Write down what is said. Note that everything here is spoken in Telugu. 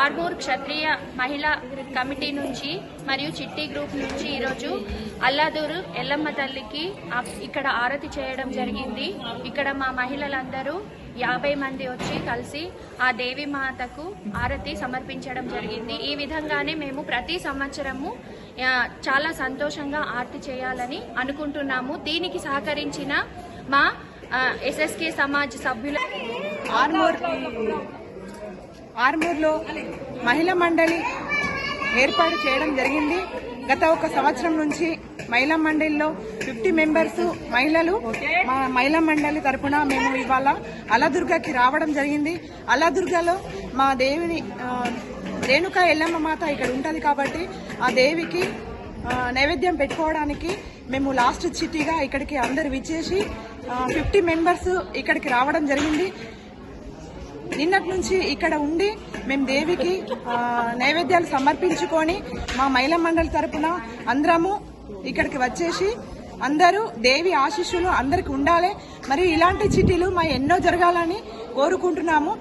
ఆర్మూర్ క్షత్రియ మహిళా కమిటీ నుంచి మరియు చిట్టి గ్రూప్ నుంచి ఈరోజు అల్లాదూరు ఎల్లమ్మ తల్లికి ఇక్కడ ఆరతి చేయడం జరిగింది. ఇక్కడ మా మహిళలందరూ యాభై మంది వచ్చి కలిసి ఆ దేవి మాతకు ఆరతి సమర్పించడం జరిగింది. ఈ విధంగానే మేము ప్రతి సంవత్సరము చాలా సంతోషంగా ఆరతి చేయాలని అనుకుంటున్నాము. దీనికి సహకరించిన మా ఎస్ఎస్కే సమాజ్ సభ్యుల ఆర్మూర్ ఆర్మూర్లో మహిళా మండలి ఏర్పాటు చేయడం జరిగింది. గత ఒక సంవత్సరం నుంచి మహిళా మండలిలో ఫిఫ్టీ మెంబర్స్ మహిళలు మా మహిళా మండలి తరపున మేము ఇవాళ అలదుర్గకి రావడం జరిగింది. అలదుర్గలో మా దేవిని రేణుక ఎల్లమ్మ మాత ఇక్కడ ఉంటుంది కాబట్టి ఆ దేవికి నైవేద్యం పెట్టుకోవడానికి మేము లాస్ట్ చిట్టిగా ఇక్కడికి అందరు విచ్చేసి ఫిఫ్టీ మెంబర్స్ ఇక్కడికి రావడం జరిగింది. నిన్నటి నుంచి ఇక్కడ ఉండి మేము దేవికి నైవేద్యాలు సమర్పించుకొని మా మహిళా మండలి తరపున అందరము ఇక్కడికి వచ్చేసి అందరూ దేవి ఆశీస్సులు అందరికి ఉండాలి. మరియు ఇలాంటి చిటీలు మా ఎన్నో జరగాలని కోరుకుంటున్నాము.